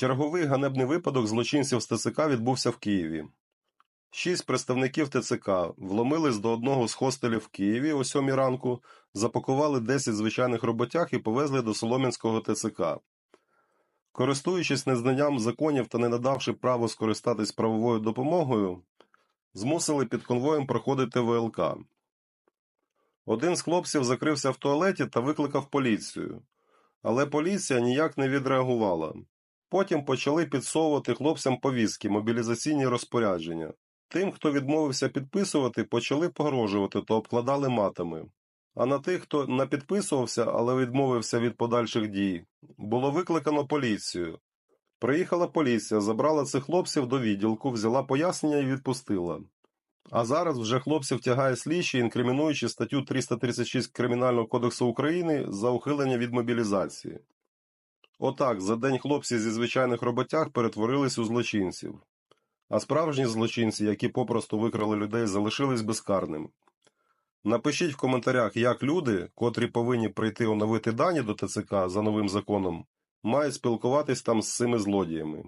Черговий ганебний випадок злочинців з ТЦК відбувся в Києві. Шість представників ТЦК вломились до одного з хостелів в Києві о сьомій ранку, запакували 10 звичайних роботяг і повезли до Солом'янського ТЦК. Користуючись незнанням законів та не надавши право скористатись правовою допомогою, змусили під конвоєм проходити ВЛК. Один з хлопців закрився в туалеті та викликав поліцію, але поліція ніяк не відреагувала. Потім почали підсовувати хлопцям повістки, мобілізаційні розпорядження. Тим, хто відмовився підписувати, почали погрожувати та обкладали матами. А на тих, хто не підписувався, але відмовився від подальших дій, було викликано поліцію. Приїхала поліція, забрала цих хлопців до відділку, взяла пояснення і відпустила. А зараз вже хлопців тягає слідчі, інкримінуючи статтю 336 Кримінального кодексу України за ухилення від мобілізації. Отак, за день хлопці зі звичайних роботяг перетворились у злочинців. А справжні злочинці, які попросту викрали людей, залишились безкарними. Напишіть в коментарях, як люди, котрі повинні прийти оновити дані до ТЦК за новим законом, мають спілкуватись там з цими злодіями.